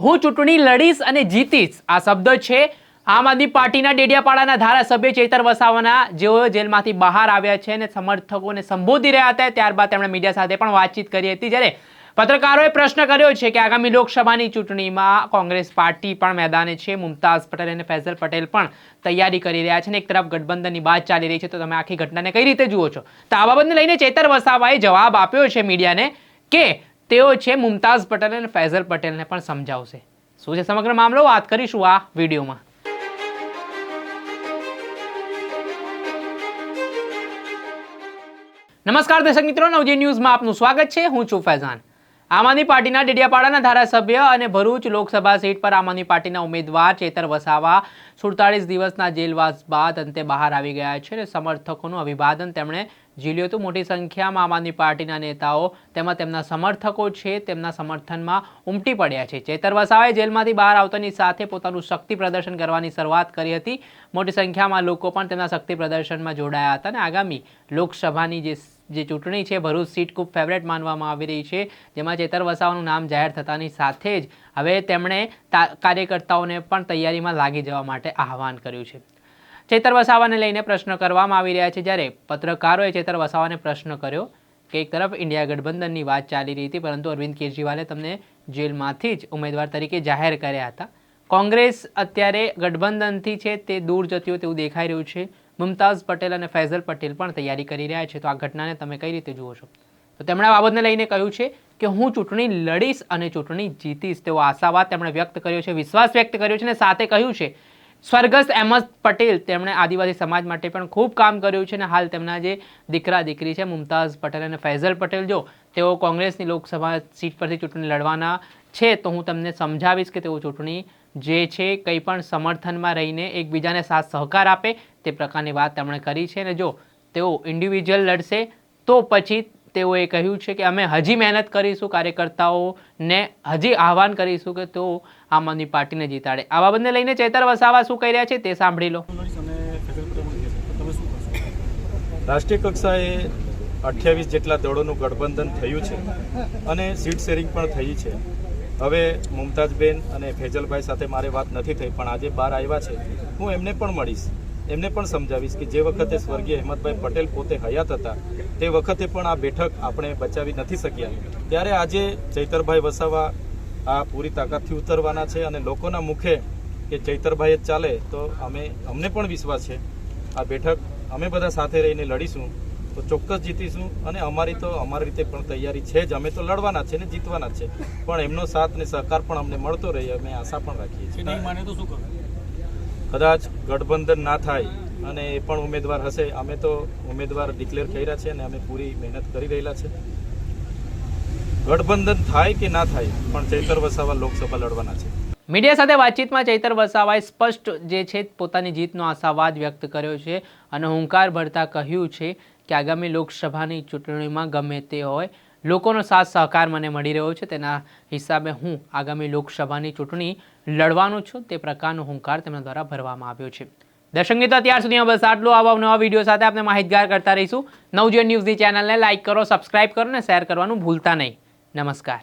હું ચૂંટણી લડીશ અને જીતીશ. આ શબ્દ છે આમ આદમી પાર્ટીના ડેડિયાપાડાના ધારાસભ્ય ચેતર વસાવાના. જેઓ જેલમાંથી બહાર આવ્યા છે અને સમર્થકોને સંબોધી રહ્યા હતા. ત્યારબાદ તેમણે મીડિયા સાથે પણ વાતચીત કરી હતી. જ્યારે પત્રકારોએ પ્રશ્ન કર્યો છે કે આગામી લોકસભાની ચૂંટણીમાં કોંગ્રેસ પાર્ટી પણ મેદાને છે. મુમતાઝ પટેલ અને ફૈઝલ પટેલ પણ તૈયારી કરી રહ્યા છે અને એક તરફ ગઠબંધનની વાત ચાલી રહી છે. તો તમે આખી ઘટનાને કઈ રીતે જુઓ છો? તો આ બાબતને લઈને ચેતર વસાવાએ જવાબ આપ્યો છે મીડિયાને કે તેઓ છે મુમતાઝ પટેલ અને ફૈઝલ પટેલને પણ સમજાવશે. શું છે સમગ્ર મામલો? વાત કરીશું આ વિડીયોમાં. નમસ્કાર દર્શક મિત્રો, નવજી ન્યૂઝમાં આપનું સ્વાગત છે. હું છું ફૈઝાન. આમ આદમી પાર્ટીના ડેડિયાપાડાના ધારાસભ્ય અને ભરૂચ લોકસભા સીટ પર આમ આદમી પાર્ટીના ઉમેદવાર ચેતર વસાવા સુડતાળીસ દિવસના જેલવાસ બાદ અંતે બહાર આવી ગયા છે અને સમર્થકોનું અભિવાદન તેમણે ઝીલ્યું હતું. મોટી સંખ્યામાં આમ આદમી પાર્ટીના નેતાઓ તેમાં તેમના સમર્થકો છે, તેમના સમર્થનમાં ઉમટી પડ્યા છે. ચેતર વસાવાએ જેલમાંથી બહાર આવતાની સાથે પોતાનું શક્તિ પ્રદર્શન કરવાની શરૂઆત કરી હતી. મોટી સંખ્યામાં લોકો પણ તેમના શક્તિ પ્રદર્શનમાં જોડાયા હતા અને આગામી લોકસભાની જે જે ચૂંટણી છે, ભરૂચ સીટ ખૂબ ફેવરેટ માનવામાં આવી રહી છે. જેમાં ચેતર વસાવાનું નામ જાહેર થતાની સાથે જ હવે તેમણે કાર્યકર્તાઓને પણ તૈયારીમાં લાગી જવા માટે આહવાન કર્યું છે. ચેતર વસાવાને લઈને પ્રશ્ન કરવામાં આવી રહ્યા છે. જ્યારે પત્રકારોએ ચેતર વસાવાને પ્રશ્ન કર્યો કે એક તરફ ઇન્ડિયા ગઠબંધનની વાત ચાલી રહી હતી, પરંતુ અરવિંદ કેજરીવાલે તમને જેલમાંથી જ ઉમેદવાર તરીકે જાહેર કર્યા હતા. કોંગ્રેસ અત્યારે ગઠબંધનથી છે તે દૂર જતી હોય તેવું દેખાઈ રહ્યું છે. મુમતાઝ પટેલ અને ફૈઝલ પટેલ પણ તૈયારી કરી રહ્યા છે. તો આ ઘટનાને તમે કઈ રીતે જુઓ છો? તો તેમણે આ બાબતને લઈને કહ્યું છે કે હું ચૂંટણી લડીશ અને ચૂંટણી જીતીશ. તેવો આશાવાદ તેમણે વ્યક્ત કર્યો છે, વિશ્વાસ વ્યક્ત કર્યો છે અને સાથે કહ્યું છે, સ્વર્ગસ્થ અહેમદ પટેલ તેમણે આદિવાસી સમાજ માટે પણ ખૂબ કામ કર્યું છે અને હાલ તેમના જે દીકરા દીકરી છે, મુમતાઝ પટેલ અને ફૈઝલ પટેલ, જો તેઓ કોંગ્રેસની લોકસભા સીટ પરથી ચૂંટણી લડવાના છે, તો હું તમને સમજાવીશ કે તેઓ ચૂંટણી જે છે, કંઈ પણ સમર્થનમાં રહીને એકબીજાને સાથ સહકાર આપે તે પ્રકારની વાત તેમણે કરી છે અને જો તેઓ ઇન્ડિવિજ્યુઅલ લડશે, તો પછી તેઓએ કહ્યું છે કે અમે હજી મહેનત કરીશું, કાર્યકર્તાઓને હજી આહવાન કરીશું કે તેઓ આમ આદમી પાર્ટીને જીતાડે. આ બાબતને લઈને ચેતર વસાવા શું કહી રહ્યા છે તે સાંભળી લો. રાષ્ટ્રીય કક્ષાએ અઠ્યાવીસ જેટલા દળોનું ગઠબંધન થયું છે અને સીટ શેરિંગ પણ થઈ છે. હવે મુમતાજબેન અને ફેજલભાઈ સાથે મારે વાત નથી થઈ, પણ આજે બહાર આવ્યા છે. હું એમને પણ મળીશ. એમને પણ સમજાવીશ કે જે વખતે સ્વર્ગીય હેમંતભાઈ પટેલ પોતે હયાત હતા, તે વખતે પણ આ બેઠક આપણે બચાવી નથી શક્યા. ત્યારે આજે ચૈતરભાઈ વસાવા આ પૂરી તાકાતથી ઉતરવાના છે અને લોકોના મુખે કે ચૈતરભાઈ જ ચાલે, તો અમે, અમને પણ વિશ્વાસ છે. આ બેઠક અમે બધા સાથે રહીને લડીશું, તો ચોક્કસ જીતીશું અને અમારી તો, અમારી રીતે પણ તૈયારી છે જ. અમે તો લડવાના છે ને જીતવાના છે. પણ એમનો સાથ ને સહકાર પણ અમને મળતો રહે, અમે આશા પણ રાખીએ છીએ. કદાચ ગઠબંધન ના થાય અને એ પણ ઉમેદવાર હશે. અમે તો ઉમેદવાર ડિક્લેર કર્યા છે અને અમે પૂરી મહેનત કરી રહેલા છે. ગઠબંધન થાય કે ના થાય, પણ ચૈતર વસાવા લોકસભા લડવાના છે. મીડિયા સાથે વાતચીતમાં ચૈતર વસાવાએ સ્પષ્ટ જે છે પોતાની જીતનો આશાવાદ વ્યક્ત કર્યો છે અને હુંકાર ભરતા કહ્યું છે કે આગામી લોકસભાની ચૂંટણીમાં ગમે તે હોય લોકોનો સાથ સહકાર મને મળી રહ્યો છે. તેના હિસાબે હું આગામી લોકસભાની ચૂંટણી લડવાનો છું. તે પ્રકારનો હુંકાર તેમના દ્વારા ભરવામાં આવ્યો છે. દર્શક મિત્રો, અત્યાર સુધીમાં બસ આટલું. આવા નવા વીડિયો સાથે આપણે માહિતગાર કરતા રહીશું. નવજીવન ન્યૂઝની ચેનલને લાઇક કરો, સબસ્ક્રાઇબ કરો અને શેર કરવાનું ભૂલતા નહીં. નમસ્કાર.